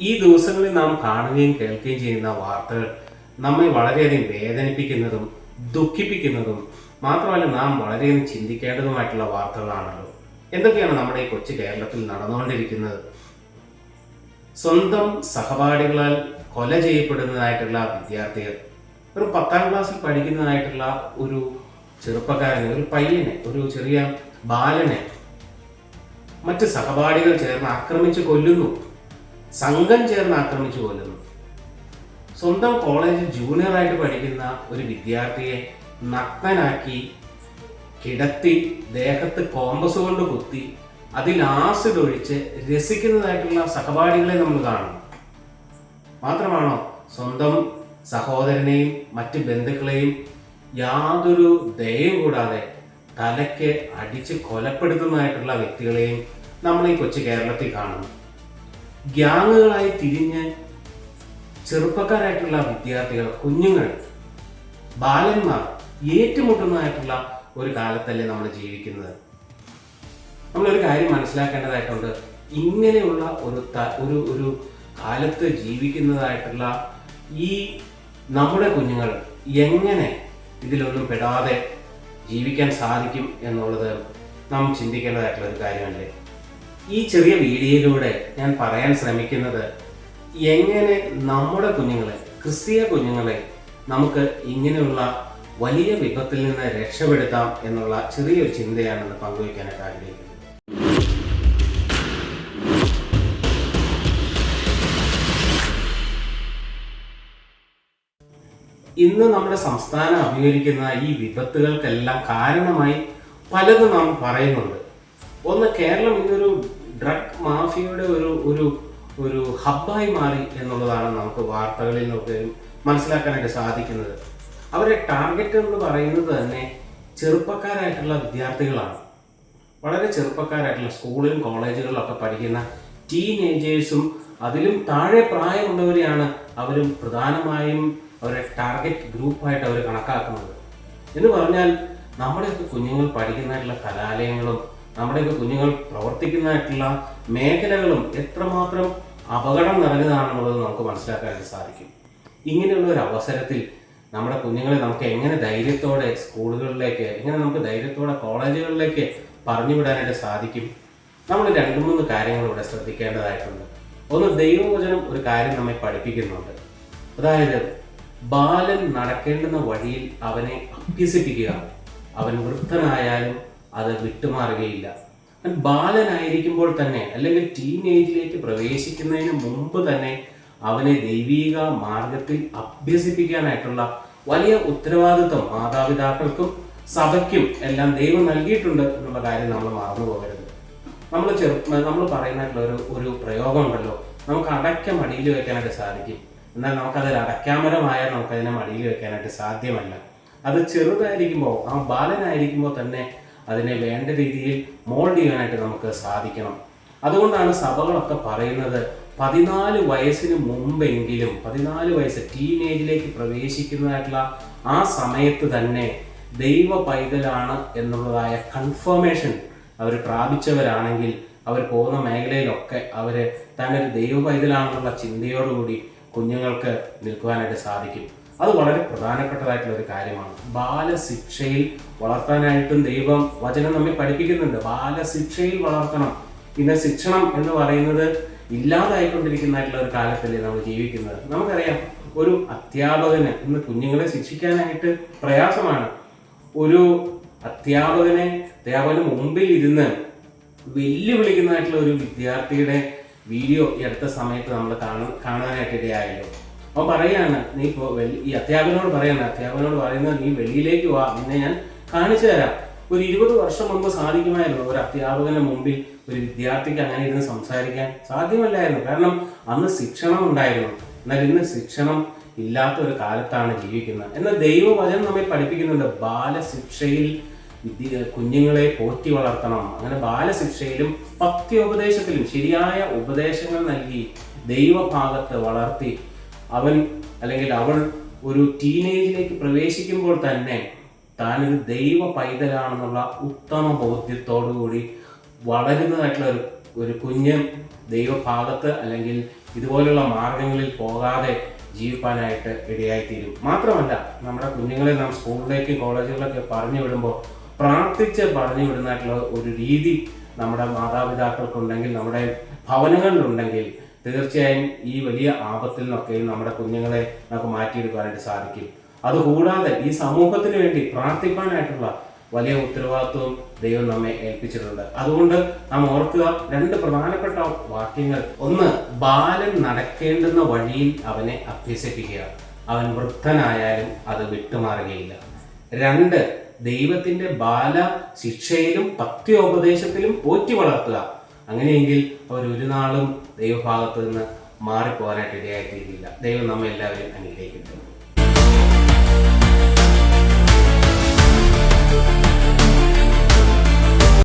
ഈ ദിവസങ്ങളിൽ നാം കാണുകയും കേൾക്കുകയും ചെയ്യുന്ന വാർത്തകൾ നമ്മെ വളരെയധികം വേദനിപ്പിക്കുന്നതും ദുഃഖിപ്പിക്കുന്നതും മാത്രമല്ല നാം വളരെയധികം ചിന്തിക്കേണ്ടതുമായിട്ടുള്ള വാർത്തകളാണല്ലോ. എന്തൊക്കെയാണ് നമ്മുടെ ഈ കൊച്ചു കേരളത്തിൽ നടന്നുകൊണ്ടിരിക്കുന്നത്? സ്വന്തം സഹപാഠികളാൽ കൊല ചെയ്യപ്പെടുന്നതായിട്ടുള്ള വിദ്യാർത്ഥികൾ ഒരു പത്താം ക്ലാസ്സിൽ പഠിക്കുന്നതായിട്ടുള്ള ഒരു ചെറുപ്പക്കാരനെ ഒരു പയ്യനെ ഒരു ചെറിയ ബാലനെ മറ്റ് സഹപാഠികൾ ചേർന്ന് ആക്രമിച്ച് കൊല്ലുന്നു. സംഘം ചേർന്ന് ആക്രമിച്ചു കൊല്ലുന്നു. സ്വന്തം കോളേജിൽ ജൂനിയറായിട്ട് പഠിക്കുന്ന ഒരു വിദ്യാർത്ഥിയെ നഗ്നനാക്കി കിടത്തി ദേഹത്ത് കോമ്പസ് കൊണ്ട് കുത്തി അതിൽ ആസിഡ് ഒഴിച്ച് രസിക്കുന്നതായിട്ടുള്ള സഹപാഠികളെ നമ്മൾ കാണുന്നു. മാത്രമാണോ സ്വന്തം സഹോദരനെയും മറ്റ് ബന്ധുക്കളെയും യാതൊരു ദയവും കൂടാതെ തലയ്ക്ക് അടിച്ച് കൊലപ്പെടുത്തുന്നതായിട്ടുള്ള വ്യക്തികളെയും നമ്മൾ ഈ കൊച്ചു കേരളത്തിൽ കാണുന്നു. ഗ്യാങ്ങുകളായി തിരിഞ്ഞ് ചെറുപ്പക്കാരായിട്ടുള്ള വിദ്യാർത്ഥികൾ കുഞ്ഞുങ്ങൾ ബാലന്മാർ ഏറ്റുമുട്ടുന്നതായിട്ടുള്ള ഒരു കാലത്തല്ലേ നമ്മൾ ജീവിക്കുന്നത്. നമ്മളൊരു കാര്യം മനസ്സിലാക്കേണ്ടതായിട്ടുണ്ട്. ഇങ്ങനെയുള്ള ഒരു ഒരു ഒരു കാലത്ത് ജീവിക്കുന്നതായിട്ടുള്ള ഈ നമ്മുടെ കുഞ്ഞുങ്ങൾ എങ്ങനെ ഇതിലൊന്നും പെടാതെ ജീവിക്കാൻ സാധിക്കും എന്നുള്ളത് നാം ചിന്തിക്കേണ്ടതായിട്ടുള്ള ഒരു കാര്യമല്ലേ? ഈ ചെറിയ വീഡിയോയിലൂടെ ഞാൻ പറയാൻ ശ്രമിക്കുന്നത് എങ്ങനെ നമ്മുടെ കുഞ്ഞുങ്ങളെ ക്രിസ്തീയ കുഞ്ഞുങ്ങളെ നമുക്ക് ഇങ്ങനെയുള്ള വലിയ വിപത്തിൽ നിന്ന് രക്ഷപ്പെടുത്താം എന്നുള്ള ചെറിയൊരു ചിന്തയാണെന്ന് പങ്കുവയ്ക്കാനായിട്ട് ആഗ്രഹിക്കുന്നത് ഇന്ന് നമ്മുടെ സംസ്ഥാനം അഭിമുഖീകരിക്കുന്ന ഈ വിപത്തുകൾക്കെല്ലാം കാരണമായി പലതും നാം പറയുന്നുണ്ട്. ഒന്ന് കേരളം ഇന്നൊരു ഡ്രഗ് മാഫിയയുടെ ഒരു ഒരു ഒരു ഹബ്ബായി മാറി എന്നുള്ളതാണ് നമുക്ക് വാർത്തകളിൽ നിന്നൊക്കെ മനസ്സിലാക്കാനായിട്ട് സാധിക്കുന്നത്. അവരെ ടാർഗറ്റ് എന്ന് പറയുന്നത് തന്നെ ചെറുപ്പക്കാരായിട്ടുള്ള വിദ്യാർത്ഥികളാണ്. വളരെ ചെറുപ്പക്കാരായിട്ടുള്ള സ്കൂളിലും കോളേജുകളിലൊക്കെ പഠിക്കുന്ന ടീനേജേഴ്സും അതിലും താഴെ പ്രായമുള്ളവരെയാണ് അവരും പ്രധാനമായും അവരെ ടാർഗറ്റ് ഗ്രൂപ്പായിട്ട് അവർ കണക്കാക്കുന്നത്. എന്ന് പറഞ്ഞാൽ നമ്മുടെയൊക്കെ കുഞ്ഞുങ്ങൾ പഠിക്കുന്നതായിട്ടുള്ള കലാലയങ്ങളും നമ്മുടെയൊക്കെ കുഞ്ഞുങ്ങൾ പ്രവർത്തിക്കുന്നതായിട്ടുള്ള മേഖലകളും എത്രമാത്രം അപകടം നിറഞ്ഞതാണെന്നുള്ളത് നമുക്ക് മനസ്സിലാക്കാനായിട്ട് സാധിക്കും. ഇങ്ങനെയുള്ള ഒരു അവസരത്തിൽ നമ്മുടെ കുഞ്ഞുങ്ങളെ നമുക്ക് എങ്ങനെ ധൈര്യത്തോടെ സ്കൂളുകളിലേക്ക് എങ്ങനെ നമുക്ക് ധൈര്യത്തോടെ കോളേജുകളിലേക്ക് പറഞ്ഞു വിടാനായിട്ട് സാധിക്കും? നമ്മൾ രണ്ട് മൂന്ന് കാര്യങ്ങൾ ഇവിടെ ശ്രദ്ധിക്കേണ്ടതായിട്ടുണ്ട്. ഒന്ന് ദൈവവചനം ഒരു കാര്യം നമ്മെ പഠിപ്പിക്കുന്നുണ്ട്. അതായത് ബാലൻ നടക്കേണ്ടുന്ന വഴിയിൽ അവനെ അഭ്യസിപ്പിക്കുക. അവൻ വൃദ്ധനായാലും അത് വിട്ടുമാറുകയില്ല. ബാലനായിരിക്കുമ്പോൾ തന്നെ അല്ലെങ്കിൽ ടീനേജിലേക്ക് പ്രവേശിക്കുന്നതിന് മുമ്പ് തന്നെ അവനെ ദൈവീക മാർഗത്തിൽ അഭ്യസിപ്പിക്കാനായിട്ടുള്ള വലിയ ഉത്തരവാദിത്വം മാതാപിതാക്കൾക്കും സഭയ്ക്കും എല്ലാം ദൈവം നൽകിയിട്ടുണ്ട് എന്നുള്ള കാര്യം നമ്മൾ മറന്നു പോകരുത്. നമ്മൾ ചെറു നമ്മൾ പറയുന്നതായിട്ടുള്ള ഒരു ഒരു പ്രയോഗമുണ്ടല്ലോ നമുക്ക് അടയ്ക്ക മടിയിൽ വെക്കാനായിട്ട് സാധിക്കും. എന്നാൽ നമുക്കതൊരു അടയ്ക്കാമരമായാൽ നമുക്കതിനെ മടിയിൽ വെക്കാനായിട്ട് സാധ്യമല്ല. അത് ചെറുതായിരിക്കുമ്പോൾ ആ ബാലനായിരിക്കുമ്പോൾ തന്നെ അതിനെ വേണ്ട രീതിയിൽ മോൾഡ് ചെയ്യാനായിട്ട് നമുക്ക് സാധിക്കണം. അതുകൊണ്ടാണ് സഭകളൊക്കെ പറയുന്നത് പതിനാല് വയസ്സിന് മുമ്പെങ്കിലും പതിനാല് വയസ്സ് ടീനേജിലേക്ക് പ്രവേശിക്കുന്നതായിട്ടുള്ള ആ സമയത്ത് തന്നെ ദൈവ പൈതലാണ് എന്നുള്ളതായ കൺഫർമേഷൻ അവർ പ്രാപിച്ചവരാണെങ്കിൽ അവർ പോകുന്ന മേഖലയിലൊക്കെ അവർ താനൊരു ദൈവ പൈതലാണെന്നുള്ള ചിന്തയോടുകൂടി കുഞ്ഞുങ്ങൾക്ക് നിൽക്കുവാനായിട്ട് സാധിക്കും. അത് വളരെ പ്രധാനപ്പെട്ടതായിട്ടുള്ള ഒരു കാര്യമാണ്. ബാലശിക്ഷയിൽ വളർത്താനായിട്ടും ദൈവം വചനം നമ്മെ പഠിപ്പിക്കുന്നുണ്ട്. ബാലശിക്ഷയിൽ വളർത്തണം. പിന്നെ ശിക്ഷണം എന്ന് പറയുന്നത് ഇല്ലാതായിക്കൊണ്ടിരിക്കുന്നതായിട്ടുള്ള ഒരു കാലത്തല്ലേ നമ്മൾ ജീവിക്കുന്നത്. നമുക്കറിയാം ഒരു അധ്യാപകന് ഇന്ന് കുഞ്ഞുങ്ങളെ ശിക്ഷിക്കാനായിട്ട് പ്രയാസമാണ്. ഒരു അധ്യാപകനെ അധ്യാപകന് മുമ്പിൽ ഇരുന്ന് വെല്ലുവിളിക്കുന്നതായിട്ടുള്ള ഒരു വിദ്യാർത്ഥിയുടെ വീഡിയോ ഈ അടുത്ത സമയത്ത് നമ്മൾ കാണാൻ കാണാനായിട്ട് ഇടയായല്ലോ. അവൻ പറയാണ് നീ ഈ അധ്യാപകനോട് പറയാണ് അധ്യാപകനോട് പറയുന്നത് നീ വെളിയിലേക്ക് വാ നിന്നെ ഞാൻ കാണിച്ചു തരാം. ഒരു ഇരുപത് വർഷം മുമ്പ് സാധിക്കുമായിരുന്നു ഒരു അധ്യാപകന്റെ മുമ്പിൽ ഒരു വിദ്യാർത്ഥിക്ക് അങ്ങനെ ഇരുന്ന് സംസാരിക്കാൻ സാധ്യമല്ലായിരുന്നു. കാരണം അന്ന് ശിക്ഷണം ഉണ്ടായിരുന്നു. എന്നാൽ ഇന്ന് ശിക്ഷണം ഇല്ലാത്ത ഒരു കാലത്താണ് ജീവിക്കുന്നത്. എന്നാൽ ദൈവവചനം നമ്മെ പഠിപ്പിക്കുന്നുണ്ട് ബാലശിക്ഷയിൽ കുഞ്ഞുങ്ങളെ പോറ്റി വളർത്തണം. അങ്ങനെ ബാലശിക്ഷയിലും ഭക്തി പത്യോപദേശത്തിലും ശരിയായ ഉപദേശങ്ങൾ നൽകി ദൈവഭാഗത്ത് വളർത്തി അവൻ അല്ലെങ്കിൽ അവൾ ഒരു ടീനേജിലേക്ക് പ്രവേശിക്കുമ്പോൾ തന്നെ താനൊരു ദൈവ പൈതലാണെന്നുള്ള ഉത്തമ ബോധ്യത്തോടു കൂടി വളരുന്നതായിട്ടുള്ള ഒരു ഒരു കുഞ്ഞ് ദൈവഭാഗത്ത് അല്ലെങ്കിൽ ഇതുപോലുള്ള മാർഗങ്ങളിൽ പോകാതെ ജീവിക്കാനായിട്ട് ഇടയായിത്തീരും. മാത്രമല്ല നമ്മുടെ കുഞ്ഞുങ്ങളെ നാം സ്കൂളിലേക്കും കോളേജുകളിലൊക്കെ പറഞ്ഞു വിടുമ്പോൾ പ്രാർത്ഥിച്ച് പറഞ്ഞു വിടുന്നതായിട്ടുള്ള ഒരു രീതി നമ്മുടെ മാതാപിതാക്കൾക്കുണ്ടെങ്കിൽ നമ്മുടെ ഭവനങ്ങളിലുണ്ടെങ്കിൽ തീർച്ചയായും ഈ വലിയ ആപത്തിൽ നിന്നൊക്കെ നമ്മുടെ കുഞ്ഞുങ്ങളെ നമുക്ക് മാറ്റിയെടുക്കാനായിട്ട് സാധിക്കും. അതുകൂടാതെ ഈ സമൂഹത്തിന് വേണ്ടി പ്രാർത്ഥിക്കാനായിട്ടുള്ള വലിയ ഉത്തരവാദിത്വവും ദൈവം നമ്മെ ഏൽപ്പിച്ചിട്ടുണ്ട്. അതുകൊണ്ട് നാം ഓർക്കുക രണ്ട് പ്രധാനപ്പെട്ട വാക്യങ്ങൾ. ഒന്ന് ബാലൻ നടക്കേണ്ടുന്ന വഴിയിൽ അവനെ അഭ്യസിപ്പിക്കുക. അവൻ വൃദ്ധനായാലും അത് വിട്ടുമാറുകയില്ല. രണ്ട് ദൈവത്തിന്റെ ബാല ശിക്ഷയിലും പത്യോപദേശത്തിലും പോറ്റി വളർത്തുക അങ്ങനെയെങ്കിൽ അവർ ഒരു നാളും ദൈവഭാഗത്ത് നിന്ന് മാറിപ്പോകാനായിട്ട് ഇടയായിത്തീരില്ല ദൈവം നമ്മെ എല്ലാവരും അനുഗ്രഹിക്കട്ടെ.